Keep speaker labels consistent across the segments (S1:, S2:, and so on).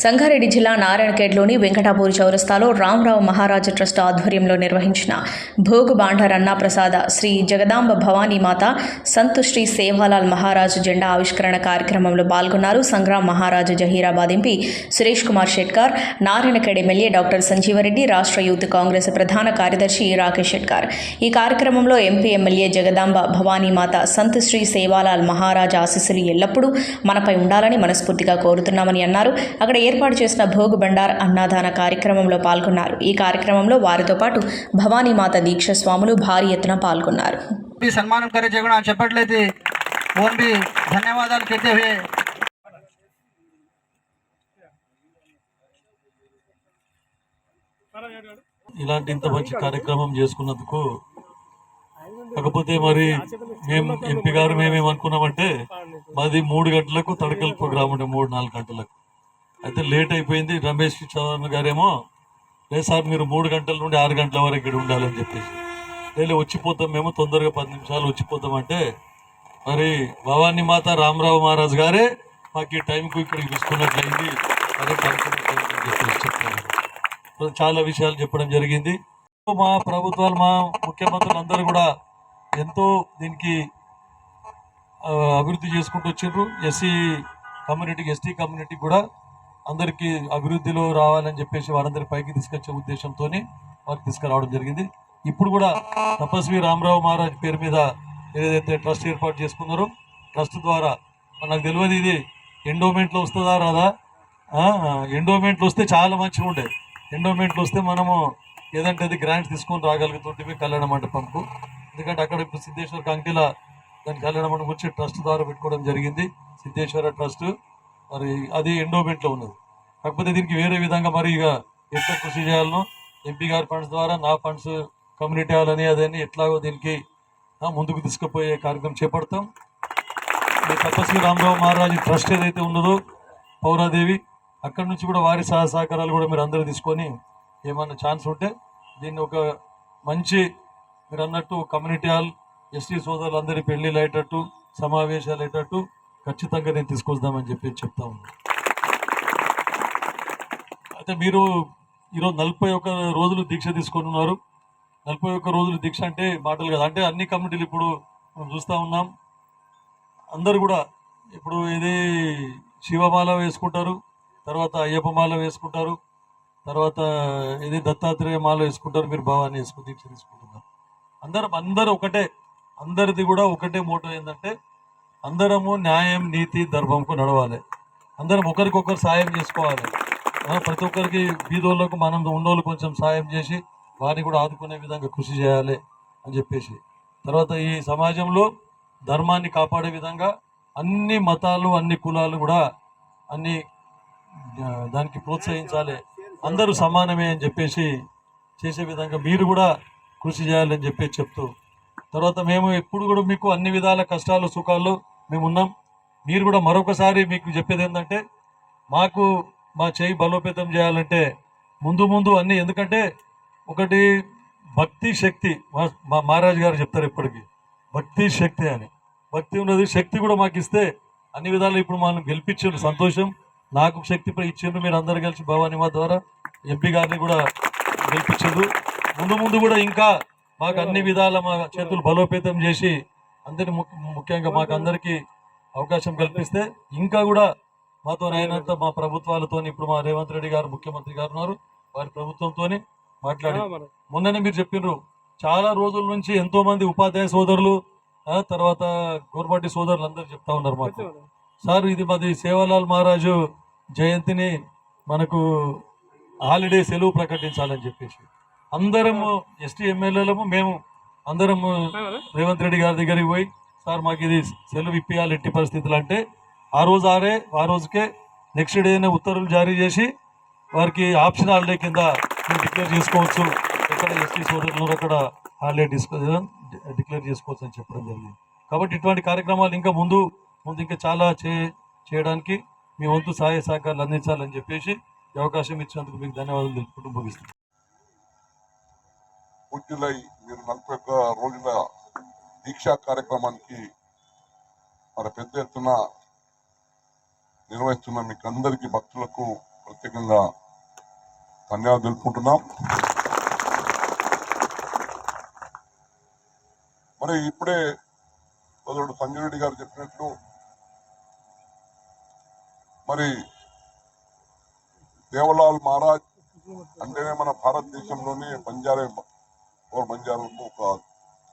S1: సంగారెడ్డి జిల్లా నారాయణఖేడ్లోని వెంకటాపూర్ చౌరస్తాలో రామరావు మహారాజు ట్రస్ట్ ఆధ్వర్యంలో నిర్వహించిన భోగు బాండారన్నా ప్రసాద శ్రీ జగదాంబ భవానీ మాత సంతుశ్రీ సేవాలాల్ మహారాజు జెండా ఆవిష్కరణ కార్యక్రమంలో పాల్గొన్నారు. Sangram Maharaju Zaheerabad MP Suresh Kumar Shetkar Narayankhed MLA doctor Sanjeeva Reddy రాష్ట్ర యూత్ కాంగ్రెస్ ప్రధాన కార్యదర్శి రాకేష్ షెట్కార్ ఈ కార్యక్రమంలో ఎంపీ ఎమ్మెల్యే జగదాంబ భవానీ మాత సంతుశ్రీ సేవాలాల్ మహారాజ్ ఆశీస్సులు ఎల్లప్పుడూ మనపై ఉండాలని మనస్ఫూర్తిగా కోరుతున్నామని అన్నారు. అక్కడ ఏర్పాటు చేసిన భోగ్ బండార్ అన్నదాన కార్యక్రమంలో పాల్గొన్నారు. ఈ కార్యక్రమంలో వారితో పాటు భవానీమాత దీక్ష స్వాములు భారీ ఎత్తున పాల్గొన్నారు.
S2: సన్మానం ధన్యవాదాలు
S3: ఇలాంటి ఇంత మంచి కార్యక్రమం చేసుకున్నందుకు కాకపోతే మరి మేము ఎంపీ గారు మేమేమనుకున్నామంటే మాది మూడు గంటలకు తడకల్ ప్రోగ్రామ్ ఉండే మూడు నాలుగు గంటలకు. అయితే లేట్ అయిపోయింది. రమేష్ చౌహాన్ గారేమో లేదు సార్ మీరు మూడు గంటల నుండి ఆరు గంటల వరకు ఇక్కడ ఉండాలని చెప్పేసి. లేదు వచ్చిపోతాం మేము తొందరగా పది నిమిషాలు వచ్చిపోతాం అంటే మరి భవానీ మాత రామరావు మహారాజ్ గారే మాకు ఈ టైంకు ఇక్కడికి తీసుకున్నట్లయింది అదే చెప్తున్నారు చాలా విషయాలు చెప్పడం జరిగింది. మా ప్రభుత్వాలు మా ముఖ్యమంత్రులు అందరూ కూడా ఎంతో దీనికి అభివృద్ధి చేసుకుంటూ వచ్చిండ్రు ఎస్సీ కమ్యూనిటీకి ఎస్టీ కమ్యూనిటీకి కూడా అందరికీ అభివృద్ధిలో రావాలని చెప్పేసి వారందరి పైకి తీసుకొచ్చే ఉద్దేశంతో వారికి తీసుకురావడం జరిగింది. ఇప్పుడు కూడా తపస్వి రామరావు మహారాజ్ పేరు మీద ఏదైతే ట్రస్ట్ ఏర్పాటు చేసుకున్నారో ట్రస్ట్ ద్వారా నాకు తెలియదు ఇది ఎండోమెంట్లో వస్తుందా రాదా? ఎండోమెంట్లు వస్తే చాలా మంచిగా ఉండే. ఎండోమెంట్లు వస్తే మనము ఏదంటే అది గ్రాంట్స్ తీసుకొని రాగలుగుతుంటే కళ్యాణ మండపంకు. ఎందుకంటే అక్కడ ఇప్పుడు సిద్ధేశ్వర కంకిల దాని కళ్యాణ మండపం వచ్చి ట్రస్ట్ ద్వారా పెట్టుకోవడం జరిగింది. సిద్ధేశ్వర ట్రస్ట్. మరి అది ఎండోమెంట్లో ఉన్నది. కాకపోతే దీనికి వేరే విధంగా మరి ఇక ఎట్లా కృషి చేయాలనో ఎంపీ గారి ఫండ్స్ ద్వారా నా ఫండ్స్ కమ్యూనిటీ హాల్ అదని ఎట్లాగో దీనికి ముందుకు తీసుకుపోయే కార్యక్రమం చేపడతాం. తపస్వి రామరావు మహారాజు ట్రస్ట్ ఏదైతే ఉన్నదో పౌరాదేవి అక్కడి నుంచి కూడా వారి సహ సహకారాలు కూడా మీరు అందరూ తీసుకొని ఏమన్నా ఛాన్స్ ఉంటే దీన్ని ఒక మంచి మీరు అన్నట్టు కమ్యూనిటీ హాల్ ఎస్టీ సోదరులు అందరి పెళ్ళిళ్ళు అయ్యేటట్టు సమావేశాలు అయ్యేటట్టు ఖచ్చితంగా నేను తీసుకొద్దామని చెప్పి చెప్తా ఉన్నాను అయితే మీరు ఈరోజు నలభై ఒక్క రోజులు దీక్ష తీసుకొని ఉన్నారు. నలభై ఒక్క రోజులు దీక్ష అంటే మాటలు కదా. అంటే అన్ని కమిటీలు ఇప్పుడు మనం చూస్తూ ఉన్నాం. అందరు కూడా ఇప్పుడు ఇది శివమాల వేసుకుంటారు తర్వాత అయ్యప్ప మాల వేసుకుంటారు తర్వాత ఇది దత్తాత్రేయ మాల వేసుకుంటారు మీరు భావాన్ని వేసుకుని దీక్ష తీసుకుంటున్నారు. అందరం అందరూ ఒకటే అందరిది కూడా ఒకటే మోటో ఏంటంటే అందరము న్యాయం నీతి ధర్మంకు నడవాలి. అందరం ఒకరికొకరు సాయం చేసుకోవాలి. ప్రతి ఒక్కరికి బీదోళ్ళకు మనం ఉన్నోళ్ళు కొంచెం సాయం చేసి వారిని కూడా ఆదుకునే విధంగా కృషి చేయాలి అని చెప్పేసి. తర్వాత ఈ సమాజంలో ధర్మాన్ని కాపాడే విధంగా అన్ని మతాలు అన్ని కులాలు కూడా అన్ని దానికి ప్రోత్సహించాలి. అందరూ సమానమే అని చెప్పేసి చేసే విధంగా మీరు కూడా కృషి చేయాలని చెప్పేసి చెప్తూ తర్వాత మేము ఎప్పుడు కూడా మీకు అన్ని విధాల కష్టాలు సుఖాలు మేము ఉన్నాం. మీరు కూడా మరొకసారి మీకు చెప్పేది ఏంటంటే మాకు మా చేయి బలోపేతం చేయాలంటే ముందు ముందు అన్ని ఎందుకంటే ఒకటి భక్తి శక్తి మా మా మహారాజ్ గారు చెప్తారు ఎప్పటికీ భక్తి శక్తి అని. భక్తి ఉన్నది శక్తి కూడా మాకు ఇస్తే అన్ని విధాలు ఇప్పుడు మనం గెలిపించారు. సంతోషం నాకు శక్తి ఇచ్చిండ్రు మీరు అందరు కలిసి భవానీ మా ద్వారా ఎంపీ గారిని కూడా గెలిపించారు. ముందు ముందు కూడా ఇంకా మాకు అన్ని విధాల మా చేతులు బలోపేతం చేసి అందరి ముఖ్య- ముఖ్యంగా మాకు అందరికీ అవకాశం కల్పిస్తే ఇంకా కూడా మాతో అయినంత మా ప్రభుత్వాలతో ఇప్పుడు మా రేవంత్ రెడ్డి గారు ముఖ్యమంత్రి గారు ఉన్నారు. వారి ప్రభుత్వంతో మాట్లాడి. మొన్ననే మీరు చెప్పినారు చాలా రోజుల నుంచి ఎంతో మంది ఉపాధ్యాయ సోదరులు తర్వాత గోర్బాటి సోదరులు అందరూ చెప్తా ఉన్నారు మాకు. సార్ ఇది మాది సేవాలాల్ మహారాజు జయంతిని మనకు హాలిడే సెలవు ప్రకటించాలని చెప్పేసి. అందరము ఎస్టీ ఎమ్మెల్యేలము మేము అందరము రేవంత్ రెడ్డి గారి దగ్గరికి పోయి సార్ మాకు ఇది సెలవు ఇప్పియాలి ఎట్టి పరిస్థితులు అంటే ఆ రోజు ఆరే ఆ రోజుకే నెక్స్ట్ డేనే ఉత్తర్వులు జారీ చేసి వారికి ఆప్షన్ హాలిడే కింద డిక్లేర్ చేసుకోవచ్చు. ఎక్కడ ఎస్టీ సోదరులు అక్కడ హాలిడే డిస్కో డిక్లేర్ చేసుకోవచ్చు అని చెప్పడం జరిగింది. కాబట్టి ఇటువంటి కార్యక్రమాలు ఇంకా ముందు ముందు ఇంకా చాలా చే చేయడానికి మీ వంతు సహాయ సహకారాలు అందించాలని చెప్పేసి ఈ అవకాశం ఇచ్చినందుకు మీకు ధన్యవాదాలు తెలుపుకుంటూ ముగిస్తున్నాను.
S4: పూజ్యులై మీరు నలభై ఒక్క రోజుల దీక్షా కార్యక్రమానికి మరి పెద్ద ఎత్తున నిర్వహిస్తున్న మీకు అందరికీ భక్తులకు ప్రత్యేకంగా ధన్యవాదాలు తెలుపుకుంటున్నాం. మరి ఇప్పుడే సోదరుడు సంజయ్ రెడ్డి గారు చెప్పినట్లు మరి దేవలాల్ మహారాజ్ అంటేనే మన భారతదేశంలోని బంజారా ఓర్ బంజారాలకు ఒక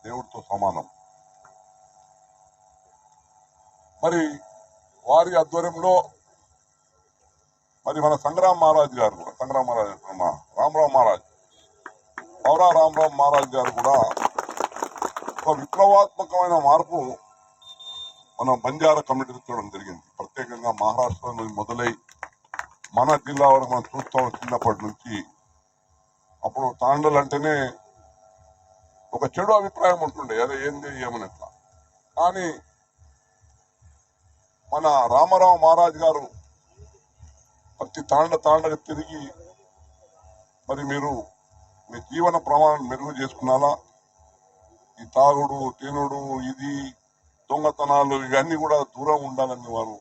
S4: దేవుడితో సమానం. మరి వారి ఆధ్వర్యంలో మరి మన సంగ్రామ్ మహారాజ్ గారు కూడా సంగ్రామ్ మహారాజ్ రామరావు మహారాజ్ పౌరా రామరావు మహారాజ్ గారు కూడా ఒక విప్లవాత్మకమైన మార్పు మన బంజారా కమిటీ చూడడం జరిగింది. ప్రత్యేకంగా మహారాష్ట్ర మొదలై మన జిల్లా వరకు మనం చూస్తాం చిన్నప్పటి నుంచి. అప్పుడు తాండలు అంటేనే ఒక చెడు అభిప్రాయం ఉంటుండే అదే ఏంది ఏమని కానీ మన రామారావు మహారాజ్ గారు ప్రతి తాండ తాండగా తిరిగి మరి మీరు మీ జీవన ప్రమాణం మెరుగు చేసుకున్నారా? ఈ తాగుడు తినుడు ఇది దొంగతనాలు ఇవన్నీ కూడా దూరం ఉండాలని వారు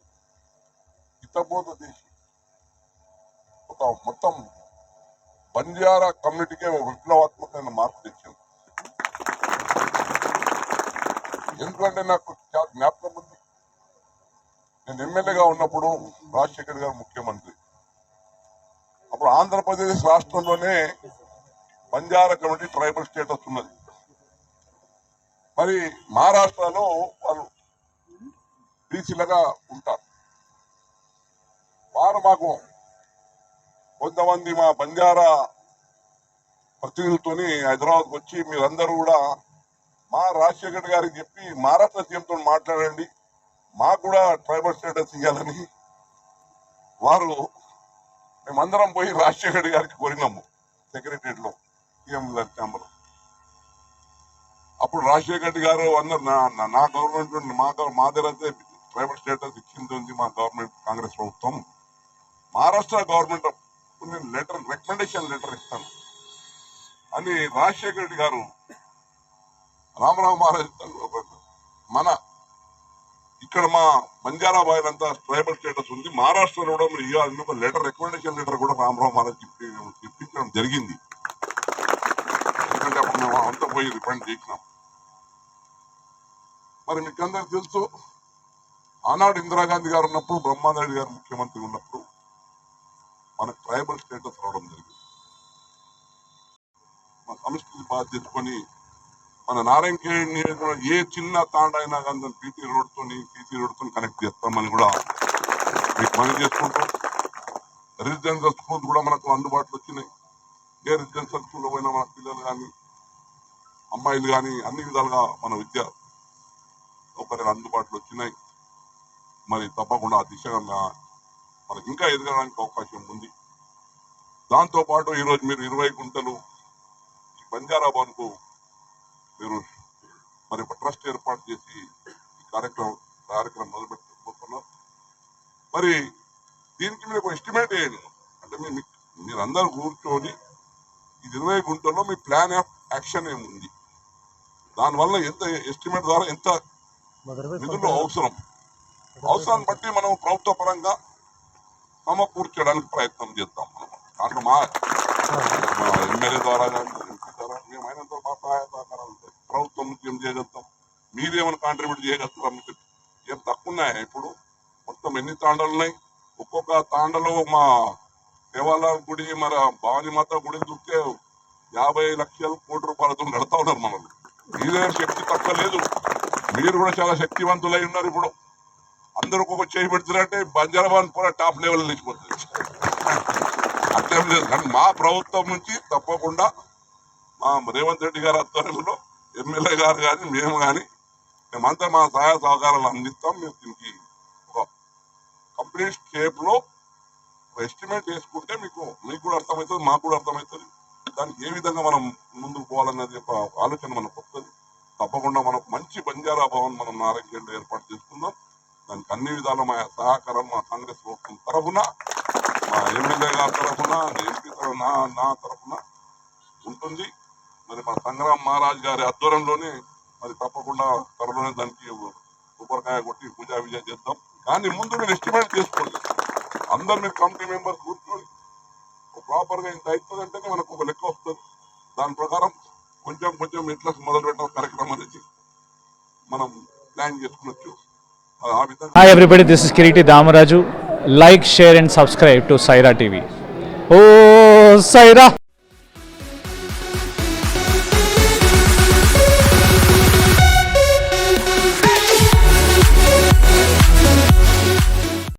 S4: హితబోధ చేసి ఒక మొత్తం బంజారా కమ్యూనిటీకే ఒక విప్లవాత్మకమైన మార్పు తెచ్చారు. ఎందుకంటే నాకు చాలా జ్ఞాపకం ఉంది. నేను ఎమ్మెల్యేగా ఉన్నప్పుడు రాజశేఖర్ గారు ముఖ్యమంత్రి. అప్పుడు ఆంధ్రప్రదేశ్ రాష్ట్రంలోనే బంజారా కమిటీ ట్రైబల్ స్టేటస్ ఉన్నది. మరి మహారాష్ట్రలో వాళ్ళు బీసీలుగా ఉంటారు. వారు మాకు కొంతమంది మా బంజారా ప్రతినిధులతోని హైదరాబాద్కి వచ్చి మీరందరూ కూడా మా రాజశేఖర్ గారికి చెప్పి మహారాష్ట్ర సీఎంతో మాట్లాడండి. మాకు కూడా ట్రైబల్ స్టేటస్ ఇవ్వాలని వారు మేమందరం పోయి రాజశేఖర్ గారికి కోరినాము సెక్రటరియట్లో సీఎం గారి అప్పుడు రాజశేఖర్ గారు అందరు నా నా- గవర్నమెంట్ మా మా దగ్గర అయితే ట్రైబల్ స్టేటస్ ఇచ్చింది మా గవర్నమెంట్ కాంగ్రెస్ ప్రభుత్వం. మహారాష్ట్ర గవర్నమెంట్ నేను లెటర్ రికమెండేషన్ లెటర్ ఇస్తాను. అని రాజశేఖర్ రెడ్డి గారు రామరావు మహారాజ్ మన ఇక్కడ మా బంజారా అంతా ట్రైబల్ స్టేటస్ ఉంది. మహారాష్ట్రలో కూడా మీరు ఇవ్వాలని ఒక లెటర్ రికమెండేషన్ లెటర్ కూడా రామరావు మహారాజ్ చెప్పి ఇప్పించడం జరిగింది. ఎందుకంటే అప్పుడు మేము అంతా పోయి రిపెండ్ చేసినాం. మరి మీకు అందరికి తెలుసు ఆనాడు ఇందిరాగాంధీ గారు ఉన్నప్పుడు బ్రహ్మానాయుడు గారు ముఖ్యమంత్రి ఉన్నప్పుడు మనకు ట్రైబల్ స్టేటస్ రావడం జరిగింది. మన సంస్కృతి బాధ తెచ్చుకొని మన నారాయణ ఏ చిన్న తాండైనా కానీ దాన్ని పీటీ రోడ్తో పీటీ రోడ్తో కనెక్ట్ చేస్తామని కూడా మీకు మనం చేసుకుంటాం. రెసిడెన్షియల్ స్కూల్స్ కూడా మనకు అందుబాటులో వచ్చినాయి. ఏ రెసిడెన్షియల్ స్కూల్లో పోయినా మన పిల్లలు కానీ అమ్మాయిలు కానీ అన్ని విధాలుగా మన విద్య సౌకర్యాలు అందుబాటులో వచ్చినాయి. మరి తప్పకుండా ఆ దిశగా మనకి ఇంకా ఎదగడానికి అవకాశం ఉంది. దాంతో పాటు ఈరోజు మీరు ఇరవై గుంటలు ఈ బంజారా మీరు మరి ఒక ట్రస్ట్ ఏర్పాటు చేసి ఈ కార్యక్రమం కార్యక్రమం మొదలుపెట్టబోతున్నారు మరి దీనికి మీరు ఒక ఎస్టిమేట్ వేయండి. అంటే మీ మీరందరూ కూర్చొని ఈ ఇరవై గుంటల్లో మీ ప్లాన్ ఆఫ్ యాక్షన్ ఏముంది? దానివల్ల ఎంత ఎస్టిమేట్ ద్వారా ఎంత నిధులు అవసరం? అవసరాన్ని బట్టి మనం ప్రభుత్వ పరంగా సమకూర్చడానికి ప్రయత్నం చేద్దాం మనం. మా మా ఎమ్మెల్యే ద్వారా కానీ ఎంపీ ద్వారా మేము అయినంత మా సహాయ సహకారాలు ఉంటాయి ప్రభుత్వం నుంచి ఏం చేయగలుగుతాం మీరేమైనా కాంట్రిబ్యూట్ చేయగలుగుతారా మీకు ఏం తక్కువ ఉన్నాయా ఇప్పుడు? మొత్తం ఎన్ని తాండలు ఉన్నాయి? ఒక్కొక్క తాండలో మా దేవాలయ గుడి మన భవానీ మాత గుడి చూస్తే యాభై లక్షల కోటి రూపాయలతో కడతా ఉన్నారు మనల్ని. మీదే శక్తి తక్కువ లేదు. మీరు కూడా చాలా శక్తివంతులై ఉన్నారు ఇప్పుడు. అందరూ ఒక్కొక్క చేయి పెడుతున్నారంటే బంజారాబాద్ కూడా టాప్ లెవెల్ నిలిచిపోతుంది. అర్థం లేదు. కానీ మా ప్రభుత్వం నుంచి తప్పకుండా మా రేవంత్ రెడ్డి గారి ఆధ్వర్యంలో ఎమ్మెల్యే గారు కానీ మేము కానీ మేమంతా మా సహాయ సహకారాలు అందిస్తాం. మేము దీనికి ఒక కంప్లీట్ స్టేప్లో ఎస్టిమేట్ వేసుకుంటే మీకు మీకు కూడా అర్థమవుతుంది మాకు కూడా అర్థమవుతుంది. దానికి ఏ విధంగా మనం ముందుకు పోవాలన్నది ఒక ఆలోచన మనకు వస్తుంది. తప్పకుండా మనకు మంచి బంజారా భవన్ మనం నారాయణ ఏర్పాటు చేసుకుందాం. దానికి అన్ని విధాల మా సహకారం మా కాంగ్రెస్ ప్రభుత్వం తరఫున మా ఎమ్మెల్యే గారి తరఫున ఎంపీ తరఫున నా నా తరఫున ఉంటుంది. మరి మా సంగ్రామ్ మహారాజ్ గారి ఆధ్వర్యంలోనే అది తప్పకుండా త్వరలోనే దానికి కొబ్బరికాయ కొట్టి పూజా విజయ చేద్దాం. కానీ ముందు మీరు ఎస్టిమేట్ చేసుకోండి. అందరు మీరు కమిటీ మెంబర్స్ కూర్చొని ప్రాపర్గా ఇంత అవుతుంది అంటేనే మనకు ఒక లెక్క వస్తుంది. దాని ప్రకారం కొంచెం కొంచెం ఎట్లా మొదలు పెట్టడం కార్యక్రమం అనేది మనం plan చేసుకున్నచ్చు
S5: hi everybody this is Kireeti Damaraju like share and subscribe to Saira TV oh Sye Raa